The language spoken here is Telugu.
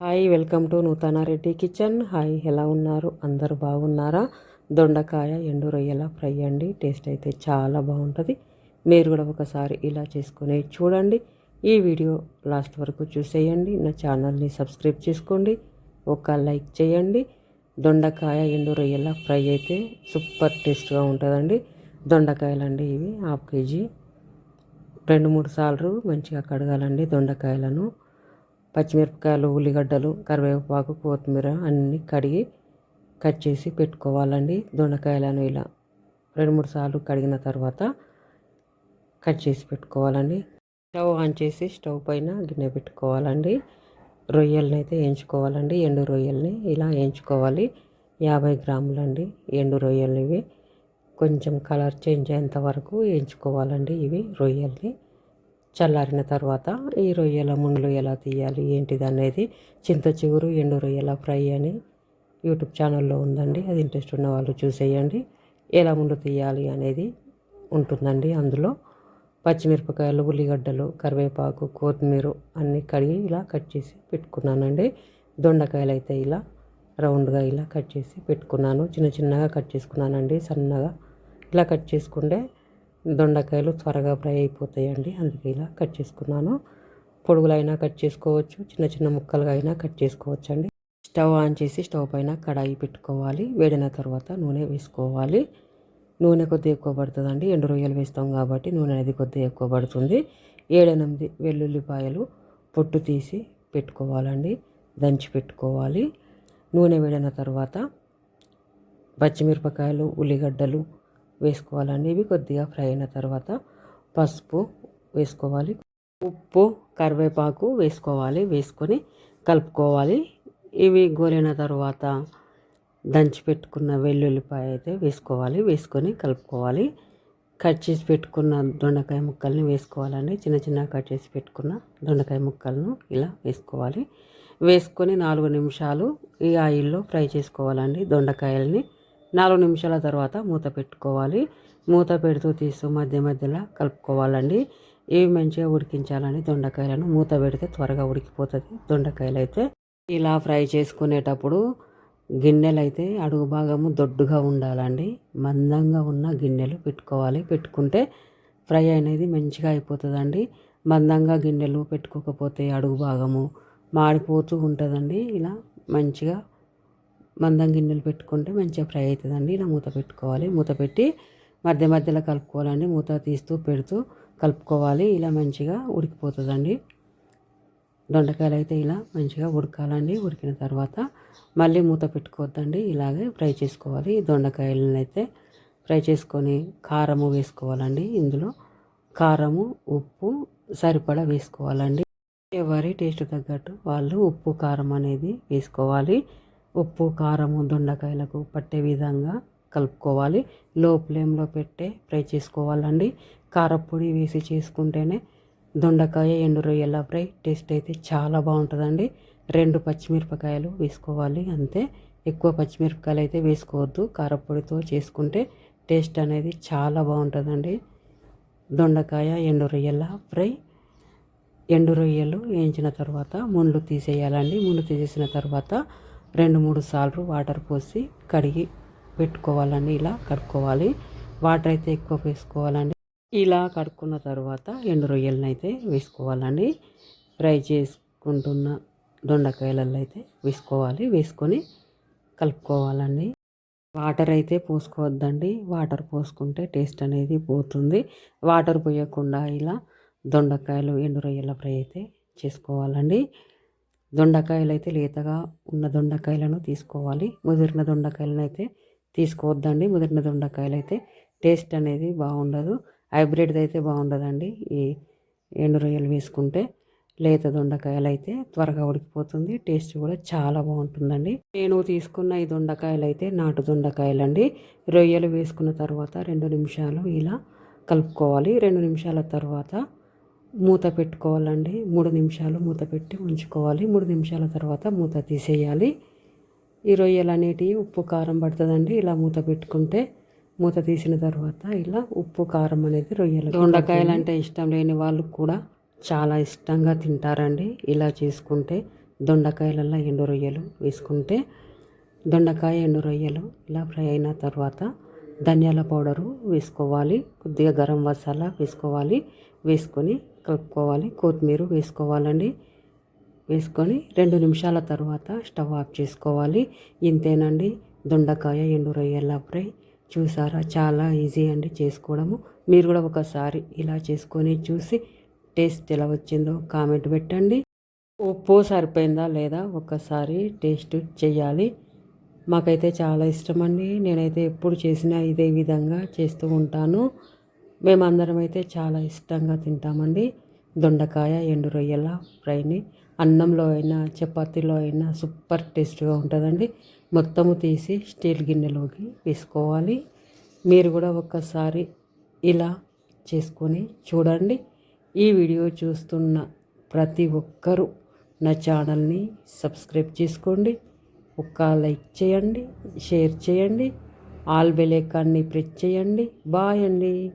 Hi welcome to Nuthana Reddy kitchen. Hi ఎలా ఉన్నారు? అందరు బాగున్నారా? దొండకాయ ఎండు రొయ్యల ఫ్రై అండి. టేస్ట్ అయితే చాలా బాగుంటుంది. మీరు కూడా ఒకసారి ఇలా చేసుకుని చూడండి. ఈ వీడియో లాస్ట్ వరకు చూసేయండి. నా ఛానల్ని సబ్స్క్రైబ్ చేసుకోండి. ఒక లైక్ చేయండి. దొండకాయ ఎండు రొయ్యల ఫ్రై అయితే సూపర్ టేస్ట్గా ఉంటుందండి. దొండకాయలండి ఇవి హాఫ్ కేజీ. రెండు మూడు సార్లు మంచిగా కడగాలండి దొండకాయలను. పచ్చిమిరపకాయలు ఉల్లిగడ్డలు కరివేపాకు కొత్తిమీర అన్నీ కడిగి కట్ చేసి పెట్టుకోవాలండి దొండకాయలను ఇలా రెండు మూడు సార్లు కడిగిన తర్వాత కట్ చేసి పెట్టుకోవాలండి. స్టవ్ ఆన్ చేసి స్టవ్ పైన గిన్నె పెట్టుకోవాలండి. రొయ్యల్ని అయితే వేయించుకోవాలండి ఎండు రొయ్యల్ని ఇలా వేయించుకోవాలి యాభై గ్రాములండి ఎండు రొయ్యలు ఇవి. కొంచెం కలర్ చేంజ్ అయ్యేంత వరకు వేయించుకోవాలండి ఇవి రొయ్యల్ని. చల్లారిన తర్వాత ఈ రొయ్యల ముండ్లు ఎలా తీయాలి ఏంటిది అనేది చింత చిగురు ఎండు రొయ్యల ఫ్రై అని యూట్యూబ్ ఛానల్లో ఉందండి. అది ఇంట్రెస్ట్ ఉన్న వాళ్ళు చూసేయండి. ఎలా ముందు తీయాలి అనేది ఉంటుందండి అందులో. పచ్చిమిరపకాయలు ఉల్లిగడ్డలు కరివేపాకు కొత్తిమీర అన్నీ కడిగి ఇలా కట్ చేసి పెట్టుకున్నానండి. దొండకాయలు అయితే ఇలా రౌండ్గా ఇలా కట్ చేసి పెట్టుకున్నాను. చిన్న చిన్నగా కట్ చేసుకున్నానండి. సన్నగా ఇలా కట్ చేసుకుంటే దొండకాయలు త్వరగా ఫ్రై అయిపోతాయండి. అందుకే ఇలా కట్ చేసుకున్నాను. పొడుగులైనా కట్ చేసుకోవచ్చు చిన్న చిన్న ముక్కలుగా అయినా కట్ చేసుకోవచ్చు అండి స్టవ్ ఆన్ చేసి స్టవ్ పైన కడాయి పెట్టుకోవాలి. వేడిన తర్వాత నూనె వేసుకోవాలి. నూనె కొద్దిగా ఎక్కువ పడుతుందండి. ఎండు రొయ్యలు వేస్తాం కాబట్టి నూనె అనేది కొద్దిగా ఎక్కువ పడుతుంది. ఏడెనిమిది వెల్లుల్లిపాయలు పొట్టు తీసి పెట్టుకోవాలండి. దంచి పెట్టుకోవాలి. నూనె వేడిన తర్వాత పచ్చిమిరపకాయలు ఉల్లిగడ్డలు వేసుకోవాలండి. ఇవి కొద్దిగా ఫ్రై అయిన తర్వాత పసుపు వేసుకోవాలి. ఉప్పు కరివేపాకు వేసుకోవాలి. వేసుకొని కలుపుకోవాలి. ఇవి గోలిన తర్వాత దంచి పెట్టుకున్న వెల్లుల్లిపాయ అయితే వేసుకోవాలి. వేసుకొని కలుపుకోవాలి. కట్ చేసి పెట్టుకున్న దొండకాయ ముక్కల్ని వేసుకోవాలండి. చిన్న చిన్న కట్ చేసి పెట్టుకున్న దొండకాయ ముక్కలను ఇలా వేసుకోవాలి. వేసుకొని నాలుగు నిమిషాలు ఈ ఆయిల్లో ఫ్రై చేసుకోవాలండి. దొండకాయల్ని నాలుగు నిమిషాల తర్వాత మూత పెట్టుకోవాలి. మూత పెడుతూ తీస్తూ మధ్య మధ్యలో కలుపుకోవాలండి. ఇవి మంచిగా ఉడికించాలని దొండకాయలను మూత పెడితే త్వరగా ఉడికిపోతుంది. దొండకాయలు అయితే ఇలా ఫ్రై చేసుకునేటప్పుడు గిన్నెలు అయితే అడుగు భాగము దొడ్డుగా ఉండాలండి. మందంగా ఉన్న గిన్నెలు పెట్టుకోవాలి. పెట్టుకుంటే ఫ్రై అనేది మంచిగా అయిపోతుందండి. మందంగా గిన్నెలు పెట్టుకోకపోతే అడుగు భాగము మాడిపోతూ ఉంటుందండి. ఇలా మంచిగా మందం గిన్నెలు పెట్టుకుంటే మంచిగా ఫ్రై అవుతుందండి. ఇలా మూత పెట్టుకోవాలి. మూత పెట్టి మధ్య మధ్యలో కలుపుకోవాలండి. మూత తీస్తూ పెడుతూ కలుపుకోవాలి. ఇలా మంచిగా ఉడికిపోతుందండి. దొండకాయలు అయితే ఇలా మంచిగా ఉడకాలండి. ఉడికిన తర్వాత మళ్ళీ మూత పెట్టుకోవద్దండి. ఇలాగే ఫ్రై చేసుకోవాలి. దొండకాయలను అయితే ఫ్రై చేసుకొని కారము వేసుకోవాలండి. ఇందులో కారము ఉప్పు సరిపడా వేసుకోవాలండి. ఎవరి టేస్ట్ తగ్గట్టు వాళ్ళు ఉప్పు కారం అనేది వేసుకోవాలి. ఉప్పు కారము దొండకాయలకు పట్టే విధంగా కలుపుకోవాలి. లో ఫ్లేమ్లో పెట్టే ఫ్రై చేసుకోవాలండి. కారపొడి వేసి చేసుకుంటేనే దొండకాయ ఎండు రొయ్యల ఫ్రై టేస్ట్ అయితే చాలా బాగుంటుందండి. రెండు పచ్చిమిరపకాయలు వేసుకోవాలి అంతే. ఎక్కువ పచ్చిమిరపకాయలు అయితే వేసుకోవద్దు. కారపొడితో చేసుకుంటే టేస్ట్ అనేది చాలా బాగుంటుందండి. దొండకాయ ఎండు రొయ్యల ఫ్రై ఎండు రొయ్యలు వేయించిన తర్వాత ముండ్లు తీసేయాలండి. ముండ్లు తీసేసిన తర్వాత రెండు మూడు సార్లు వాటర్ పోసి కడిగి పెట్టుకోవాలండి ఇలా కడుక్కోవాలి. వాటర్ అయితే ఎక్కువ వేసుకోవాలండి. ఇలా కడుక్కున్న తర్వాత ఎండు రొయ్యలను అయితే వేసుకోవాలండి. ఫ్రై చేసుకుంటున్న దొండకాయలలో అయితే వేసుకోవాలి వేసుకొని కలుపుకోవాలండి. వాటర్ అయితే పోసుకోవద్దండి. వాటర్ పోసుకుంటే టేస్ట్ అనేది పోతుంది. వాటర్ పోయకుండా ఇలా దొండకాయలు ఎండు రొయ్యల ఫ్రై అయితే చేసుకోవాలండి. దొండకాయలు అయితే లేతగా ఉన్న దొండకాయలను తీసుకోవాలి. ముదిరిన దొండకాయలను అయితే తీసుకోవద్దండి. ముదిరిన దొండకాయలు అయితే టేస్ట్ అనేది బాగుండదు. హైబ్రిడ్ది అయితే బాగుండదండి. ఈ ఎండు రొయ్యలు వేసుకుంటే లేత దొండకాయలు అయితే త్వరగా ఉడికిపోతుంది. టేస్ట్ కూడా చాలా బాగుంటుందండి. నేను తీసుకున్న ఈ దొండకాయలు అయితే నాటు దొండకాయలు అండి రొయ్యలు వేసుకున్న తర్వాత రెండు నిమిషాలు ఇలా కలుపుకోవాలి. రెండు నిమిషాల తర్వాత మూత పెట్టుకోవాలండి. మూడు నిమిషాలు మూత పెట్టి ఉంచుకోవాలి మూడు నిమిషాల తర్వాత మూత తీసేయాలి. ఈ రొయ్యలు అనేటివి ఉప్పు కారం పడుతుందండి. ఇలా మూత పెట్టుకుంటే మూత తీసిన తర్వాత ఇలా ఉప్పు కారం అనేది రొయ్యలు దొండకాయలు అంటే ఇష్టం లేని వాళ్ళు కూడా చాలా ఇష్టంగా తింటారండి. ఇలా చేసుకుంటే దొండకాయలల్లో ఎండు రొయ్యలు వేసుకుంటే దొండకాయ ఎండు రొయ్యలు ఇలా ఫ్రై అయిన తర్వాత ధనియాల పౌడరు వేసుకోవాలి. కొద్దిగా గరం మసాలా వేసుకోవాలి. వేసుకొని కలుపుకోవాలి. కొత్తిమీర వేసుకోవాలండి. వేసుకొని రెండు నిమిషాల తర్వాత స్టవ్ ఆఫ్ చేసుకోవాలి. ఇంతేనండి. దొండకాయ ఎండు రొయ్యల ఫ్రై చూసారా? చాలా ఈజీ అండి చేసుకోవడము. మీరు కూడా ఒకసారి ఇలా చేసుకొని చూసి టేస్ట్ ఎలా వచ్చిందో కామెంట్ పెట్టండి. ఉప్పు సరిపోయిందా లేదా ఒకసారి టేస్ట్ చేయాలి. మాకైతే చాలా ఇష్టం అండి నేనైతే ఎప్పుడు చేసినా ఇదే విధంగా చేస్తూ ఉంటాను. మేమందరం అయితే చాలా ఇష్టంగా తింటామండి. దొండకాయ ఎండు రొయ్యల ఫ్రైని అన్నంలో అయినా చపాతీలో అయినా సూపర్ టేస్ట్గా ఉంటుందండి. మొత్తము తీసి స్టీల్ గిన్నెలోకి వేసుకోవాలి. మీరు కూడా ఒక్కసారి ఇలా చేసుకొని చూడండి. ఈ వీడియో చూస్తున్న ప్రతి ఒక్కరూ నా ఛానల్ని సబ్స్క్రైబ్ చేసుకోండి. ఒక్క లైక్ చేయండి షేర్ చేయండి. ఆల్ బెల్ ఐకాన్ని ప్రెస్ చేయండి. బాయ్ అండి.